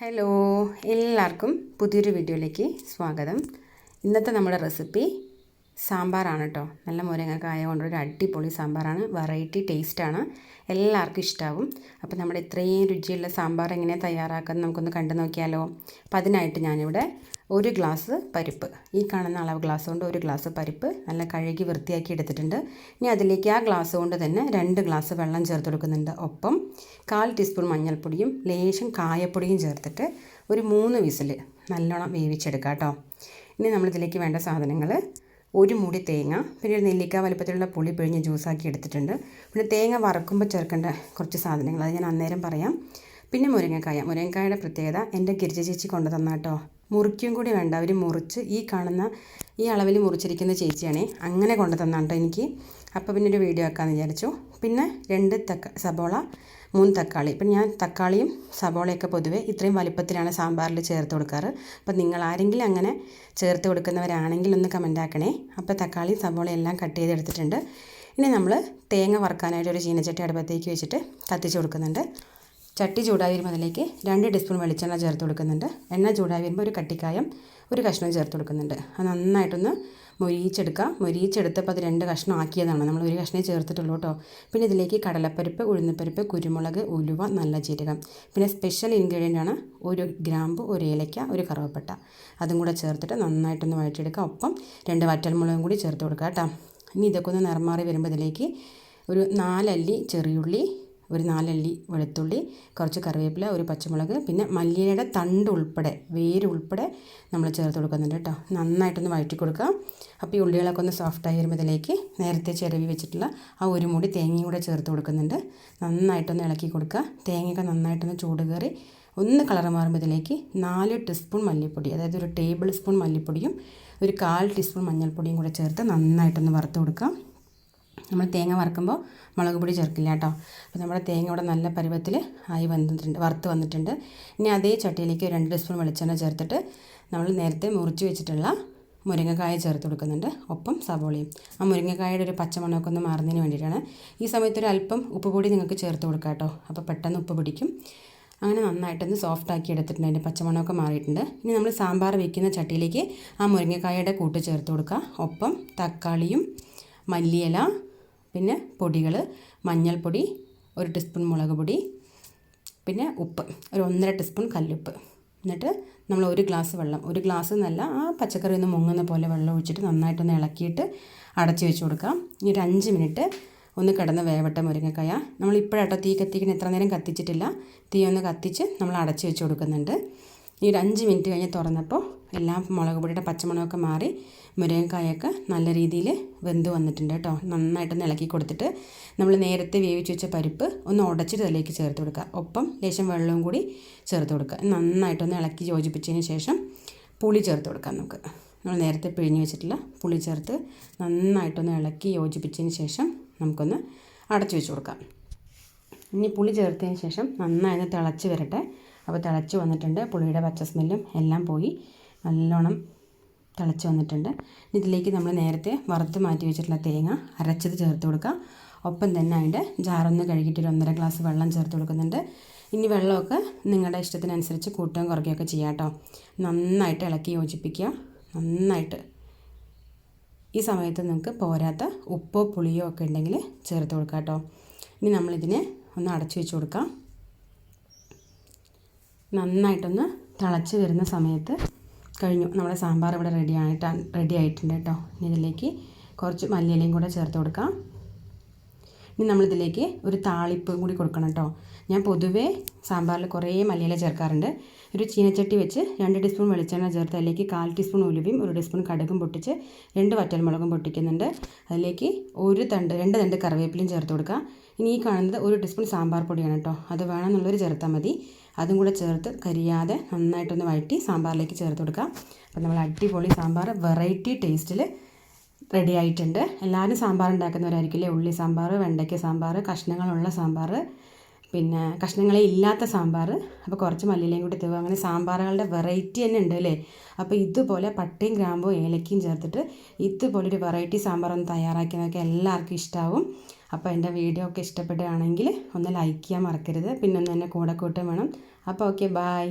Hello എല്ലാവർക്കും പുതിയൊരു വീഡിയോയിലേക്ക് സ്വാഗതം. ഇന്നത്തെ നമ്മുടെ റെസിപ്പി സാമ്പാറാണ് കേട്ടോ. നല്ല മുരങ്ങക്കായ കൊണ്ടൊരു അടിപൊളി സാമ്പാറാണ്. വെറൈറ്റി ടേസ്റ്റാണ് എല്ലാവർക്കും ഇഷ്ടമാവും അപ്പോൾ നമ്മുടെ ഇത്രയും രുചിയുള്ള സാമ്പാർ എങ്ങനെയാണ് തയ്യാറാക്കുന്നത് നമുക്കൊന്ന് കണ്ടു നോക്കിയാലോ. അപ്പോൾ അതിനായിട്ട് ഞാനിവിടെ ഒരു ഗ്ലാസ് പരിപ്പ്. ഈ കാണുന്ന അളവ് ഗ്ലാസ് കൊണ്ട് ഒരു ഗ്ലാസ് പരിപ്പ് നല്ല കഴുകി വൃത്തിയാക്കി എടുത്തിട്ടുണ്ട്. ഇനി അതിലേക്ക് ആ ഗ്ലാസ് കൊണ്ട് തന്നെ രണ്ട് ഗ്ലാസ് വെള്ളം ചേർത്ത് കൊടുക്കുന്നുണ്ട്. ഒപ്പം കാൽ ടീസ്പൂൺ മഞ്ഞൾപ്പൊടിയും ലേശം കായപ്പൊടിയും ചേർത്തിട്ട് ഒരു മൂന്ന് വിസിൽ നല്ലോണം വേവിച്ചെടുക്കാം കേട്ടോ. ഇനി നമ്മളിതിലേക്ക് വേണ്ട സാധനങ്ങൾ ഒരു മുടി തേങ്ങ പിന്നെ ഒരു നെല്ലിക്ക വലുപ്പത്തിലുള്ള പുളി പിഴിഞ്ഞ് ജ്യൂസാക്കി എടുത്തിട്ടുണ്ട്. പിന്നെ തേങ്ങ വറക്കുമ്പോൾ ചേർക്കേണ്ട കുറച്ച് സാധനങ്ങൾ അത് ഞാൻ അന്നേരം പറയാം. പിന്നെ മുരിങ്ങക്കായ. മുരിങ്ങക്കായയുടെ പ്രത്യേകത എന്റെ ഗിരിജ ചേച്ചി കൊണ്ടു തന്നാട്ടോ മുറിക്കും കൂടി വേണ്ട. അവർ മുറിച്ച് ഈ കാണുന്ന ഈ അളവിൽ മുറിച്ചിരിക്കുന്ന ചേച്ചിയാണേ. അങ്ങനെ കൊണ്ടു തന്നാട്ടോ എനിക്ക്. അപ്പോൾ പിന്നെ ഒരു വീഡിയോ ആക്കാമെന്ന് വിചാരിച്ചു. പിന്നെ രണ്ട് തക്ക സബോള മൂന്ന് തക്കാളി. ഇപ്പം ഞാൻ തക്കാളിയും സബോളയൊക്കെ പൊതുവേ ഇത്രയും വലിപ്പത്തിലാണ് സാമ്പാറിൽ ചേർത്ത് കൊടുക്കാറ്. അപ്പം നിങ്ങൾ ആരെങ്കിലും അങ്ങനെ ചേർത്ത് കൊടുക്കുന്നവരാണെങ്കിൽ ഒന്ന് കമന്റ് ആക്കണേ. അപ്പോൾ തക്കാളി സബോള എല്ലാം കട്ട് ചെയ്തെടുത്തിട്ടുണ്ട് ഇനി നമ്മൾ തേങ്ങ വറുക്കാനായിട്ട് ഒരു ചീനച്ചട്ടി അടുപ്പത്തേക്ക് വെച്ചിട്ട് കത്തിച്ച് കൊടുക്കുന്നുണ്ട്. ചട്ടി ചൂടായി വരുമ്പോൾ അതിലേക്ക് രണ്ട് ടീസ്പൂൺ വെളിച്ചെണ്ണ ചേർത്ത് കൊടുക്കുന്നുണ്ട്. എണ്ണ ചൂടായി വരുമ്പോൾ ഒരു കട്ടിക്കായം ഒരു കഷ്ണം ചേർത്ത് കൊടുക്കുന്നുണ്ട്. അത് നന്നായിട്ടൊന്ന് മൊരിയിച്ചെടുക്കുക മൊരിയിച്ചെടുത്തപ്പോൾ അത് രണ്ട് കഷ്ണം ആക്കിയതാണ്. നമ്മൾ ഒരു കഷ്ണേ ചേർത്തിട്ടുള്ളൂ കേട്ടോ. പിന്നെ ഇതിലേക്ക് കടലപ്പരിപ്പ് ഉഴുന്നപ്പരിപ്പ് കുരുമുളക് ഉലുവ നല്ല ജീരകം. പിന്നെ സ്പെഷ്യൽ ഇൻഗ്രീഡിയന്റ് ആണ് ഒരു ഗ്രാമ്പ് ഒരു ഏലയ്ക്ക ഒരു കറുവപ്പട്ട. അതും കൂടെ ചേർത്തിട്ട് നന്നായിട്ടൊന്ന് വഴറ്റിയെടുക്കുക ഒപ്പം രണ്ട് വറ്റൽമുളകും കൂടി ചേർത്ത് കൊടുക്കുക കേട്ടോ. ഇനി ഇതൊക്കെ ഒന്ന് നിറമാറി വരുമ്പോൾ ഇതിലേക്ക് ഒരു നാലല്ലി ചെറിയുള്ളി ഒരു നാലല്ലി വെളുത്തുള്ളി കുറച്ച് കറിവേപ്പില ഒരു പച്ചമുളക് പിന്നെ മല്ലിയുടെ തണ്ട് ഉൾപ്പെടെ വേര് ഉൾപ്പെടെ നമ്മൾ ചേർത്ത് കൊടുക്കുന്നുണ്ട് കേട്ടോ. നന്നായിട്ടൊന്ന് വഴറ്റി കൊടുക്കുക അപ്പോൾ ഈ ഉള്ളികളൊക്കെ ഒന്ന് സോഫ്റ്റായി വരുമ്പോൾ ഇതിലേക്ക് നേരത്തെ ചിരവി വെച്ചിട്ടുള്ള ആ ഒരു മുടി തേങ്ങയും കൂടെ ചേർത്ത് കൊടുക്കുന്നുണ്ട്. നന്നായിട്ടൊന്ന് ഇളക്കി കൊടുക്കുക. തേങ്ങയൊക്കെ നന്നായിട്ടൊന്ന് ചൂട് കയറി ഒന്ന് കളർ മാറുമ്പോൾ ഇതിലേക്ക് നാല് ടീസ്പൂൺ മല്ലിപ്പൊടി അതായത് ഒരു ടേബിൾ സ്പൂൺ മല്ലിപ്പൊടിയും ഒരു കാൽ ടീസ്പൂൺ മഞ്ഞൾപ്പൊടിയും കൂടെ ചേർത്ത് നന്നായിട്ടൊന്ന് വറുത്ത് കൊടുക്കുക. നമ്മൾ തേങ്ങ വറുക്കുമ്പോൾ മുളക് പൊടി ചേർക്കില്ല കേട്ടോ. അപ്പോൾ നമ്മുടെ തേങ്ങ ഇവിടെ നല്ല പരുവത്തിൽ ആയി വന്നിട്ടുണ്ട് വറുത്ത് വന്നിട്ടുണ്ട്. ഇനി അതേ ചട്ടിയിലേക്ക് രണ്ട് ടീസ്പൂൺ വെളിച്ചെണ്ണ ചേർത്തിട്ട് നമ്മൾ നേരത്തെ മുറിച്ച് വെച്ചിട്ടുള്ള മുരിങ്ങക്കായ ചേർത്ത് കൊടുക്കുന്നുണ്ട് ഒപ്പം സവോളയും. ആ മുരിങ്ങക്കായയുടെ ഒരു പച്ചമണമൊക്കെ ഒന്ന് മാറുന്നതിന് വേണ്ടിയിട്ടാണ് ഈ സമയത്ത് ഒരു അല്പം ഉപ്പ് പൊടി നിങ്ങൾക്ക് ചേർത്ത് കൊടുക്കാം കേട്ടോ. അപ്പോൾ പെട്ടെന്ന് ഉപ്പ് പിടിക്കും. അങ്ങനെ നന്നായിട്ടൊന്ന് സോഫ്റ്റ് ആക്കി എടുത്തിട്ടുണ്ട് അതിന്റെ പച്ചമണമൊക്കെ മാറിയിട്ടുണ്ട്. ഇനി നമ്മൾ സാമ്പാർ വയ്ക്കുന്ന ചട്ടിയിലേക്ക് ആ മുരിങ്ങക്കായയുടെ കൂട്ട് ചേർത്ത് കൊടുക്കുക ഒപ്പം തക്കാളിയും മല്ലിയില പിന്നെ പൊടികൾ മഞ്ഞൾപ്പൊടി ഒരു ടീസ്പൂൺ മുളക് പൊടി പിന്നെ ഉപ്പ് ഒരു ഒന്നര ടീസ്പൂൺ കല്ലുപ്പ്. എന്നിട്ട് നമ്മൾ ഒരു ഗ്ലാസ് വെള്ളം ഒരു ഗ്ലാസ് എന്നല്ല ആ പച്ചക്കറി ഒന്ന് മുങ്ങുന്ന പോലെ വെള്ളം ഒഴിച്ചിട്ട് നന്നായിട്ടൊന്ന് ഇളക്കിയിട്ട് അടച്ചു വെച്ച് കൊടുക്കാം. ഇനി ഒരു അഞ്ച് മിനിറ്റ് ഒന്ന് കിടന്ന് വേവട്ട മുരിങ്ങക്കായ. നമ്മൾ ഇപ്പോഴാട്ടോ തീ കത്തിക്കുന്ന എത്ര നേരം കത്തിച്ചിട്ടില്ല. തീ ഒന്ന് കത്തിച്ച് നമ്മൾ അടച്ചു വെച്ച് കൊടുക്കുന്നുണ്ട്. ഈ ഒരു അഞ്ച് മിനിറ്റ് കഴിഞ്ഞ് തുറന്നപ്പോൾ എല്ലാം മുളക് പൊടിയുടെ പച്ചമുളകൊക്കെ മാറി മുരിങ്ങക്കായൊക്കെ നല്ല രീതിയിൽ വെന്ത് വന്നിട്ടുണ്ട് കേട്ടോ. നന്നായിട്ടൊന്ന് ഇളക്കി കൊടുത്തിട്ട് നമ്മൾ നേരത്തെ വേവിച്ച് വെച്ച പരിപ്പ് ഒന്ന് ഉടച്ചിട്ട് അതിലേക്ക് ചേർത്ത് കൊടുക്കുക. ഒപ്പം ലേശം വെള്ളവും കൂടി ചേർത്ത് കൊടുക്കുക. നന്നായിട്ടൊന്ന് ഇളക്കി യോജിപ്പിച്ചതിന് ശേഷം പുളി ചേർത്ത് കൊടുക്കാം നമുക്ക്. നമ്മൾ നേരത്തെ പിഴിഞ്ഞ് വെച്ചിട്ടുള്ള പുളി ചേർത്ത് നന്നായിട്ടൊന്ന് ഇളക്കി യോജിപ്പിച്ചതിന് ശേഷം നമുക്കൊന്ന് അടച്ചു വെച്ച് കൊടുക്കാം. ഇനി പുളി ചേർത്തതിന് ശേഷം നന്നായി തിളച്ച് വരട്ടെ. അപ്പോൾ തിളച്ച് വന്നിട്ടുണ്ട്. പുളിയുടെ പച്ച സ്മെല്ലും എല്ലാം പോയി. നല്ലോണം തിളച്ച് വന്നിട്ടുണ്ട്. ഇതിലേക്ക് നമ്മൾ നേരത്തെ വറുത്ത് മാറ്റി വെച്ചിട്ടുള്ള തേങ്ങ അരച്ചത് ചേർത്ത് കൊടുക്കുക. ഒപ്പം തന്നെ അതിന്റെ ജാറൊന്ന് കഴുകിയിട്ട് ഒരു ഒന്നര ഗ്ലാസ് വെള്ളം ചേർത്ത് കൊടുക്കുന്നുണ്ട്. ഇനി വെള്ളമൊക്കെ നിങ്ങളുടെ ഇഷ്ടത്തിനനുസരിച്ച് കൂട്ടുകയും കുറയ്ക്കുകയൊക്കെ ചെയ്യാം കേട്ടോ. നന്നായിട്ട് ഇളക്കി യോജിപ്പിക്കുക. നന്നായിട്ട്. ഈ സമയത്ത് നിങ്ങൾക്ക് പോരാത്ത ഉപ്പോ പുളിയോ ഒക്കെ ഉണ്ടെങ്കിൽ ചേർത്ത് കൊടുക്കാം കേട്ടോ. ഇനി നമ്മളിതിനെ ഒന്ന് അടച്ചു വെച്ച് കൊടുക്കാം. നന്നായിട്ടൊന്ന് തിളച്ച് വരുന്ന സമയത്ത് കഴിഞ്ഞു. നമ്മുടെ സാമ്പാർ ഇവിടെ റെഡി ആയിട്ട് റെഡി ആയിട്ടുണ്ട് കേട്ടോ. ഇതിലേക്ക് കുറച്ച് മല്ലിയിലയും കൂടെ ചേർത്ത് കൊടുക്കാം. ഇനി നമ്മളിതിലേക്ക് ഒരു താളിപ്പ് കൂടി കൊടുക്കണം കേട്ടോ. ഞാൻ പൊതുവേ സാമ്പാറിൽ കുറേ മല്ലിയില ചേർക്കാറുണ്ട്. ഒരു ചീനച്ചട്ടി വെച്ച് രണ്ട് ടീസ്പൂൺ വെളിച്ചെണ്ണ ചേർത്ത് അതിലേക്ക് കാൽ ടീസ്പൂൺ ഉലുവയും ഒരു ടീസ്പൂൺ കടുകും പൊട്ടിച്ച് രണ്ട് വറ്റൽമുളകും പൊട്ടിക്കുന്നുണ്ട്. അതിലേക്ക് ഒരു തണ്ട് രണ്ട് തണ്ട് കറിവേപ്പിലയും ചേർത്ത് കൊടുക്കുക ഇനി ഈ കാണുന്നത് ഒരു ടീസ്പൂൺ സാമ്പാർ പൊടിയാണ് കേട്ടോ. അത് വേണമെന്നുള്ളൊരു ചേർത്താൽ മതി. അതും കൂടെ ചേർത്ത് കരിയാതെ നന്നായിട്ടൊന്ന് വഴറ്റി സാമ്പാറിലേക്ക് ചേർത്ത് കൊടുക്കുക അപ്പോൾ നമ്മൾ അടിപൊളി സാമ്പാർ വെറൈറ്റി ടേസ്റ്റിൽ റെഡി ആയിട്ടുണ്ട് എല്ലാവരും സാമ്പാർ ഉണ്ടാക്കുന്നവരായിരിക്കില്ലേ ഉള്ളി സാമ്പാർ വെണ്ടയ്ക്ക സാമ്പാർ കഷ്ണങ്ങളുള്ള സാമ്പാർ പിന്നെ കഷ്ണങ്ങളെ ഇല്ലാത്ത സാമ്പാർ അപ്പോൾ കുറച്ച് മല്ലിയിലയും കൂടി തേവ് അങ്ങനെ സാമ്പാറുകളുടെ വെറൈറ്റി തന്നെ ഉണ്ട് അല്ലേ? അപ്പോൾ ഇതുപോലെ പട്ടയും ഗ്രാമ്പും ഏലക്കയും ചേർത്തിട്ട് ഇതുപോലെ ഒരു വെറൈറ്റി സാമ്പാർ ഒന്ന് തയ്യാറാക്കി നോക്കിയാൽ എല്ലാവർക്കും ഇഷ്ടമാവും അപ്പോൾ എന്റെ വീഡിയോ ഒക്കെ ഇഷ്ടപ്പെടുകയാണെങ്കിൽ ഒന്ന് ലൈക്ക് ചെയ്യാൻ മറക്കരുത്. പിന്നെ ഒന്ന് തന്നെ കൂടെ കൂട്ടും വേണം. അപ്പോൾ ഓക്കെ ബായ്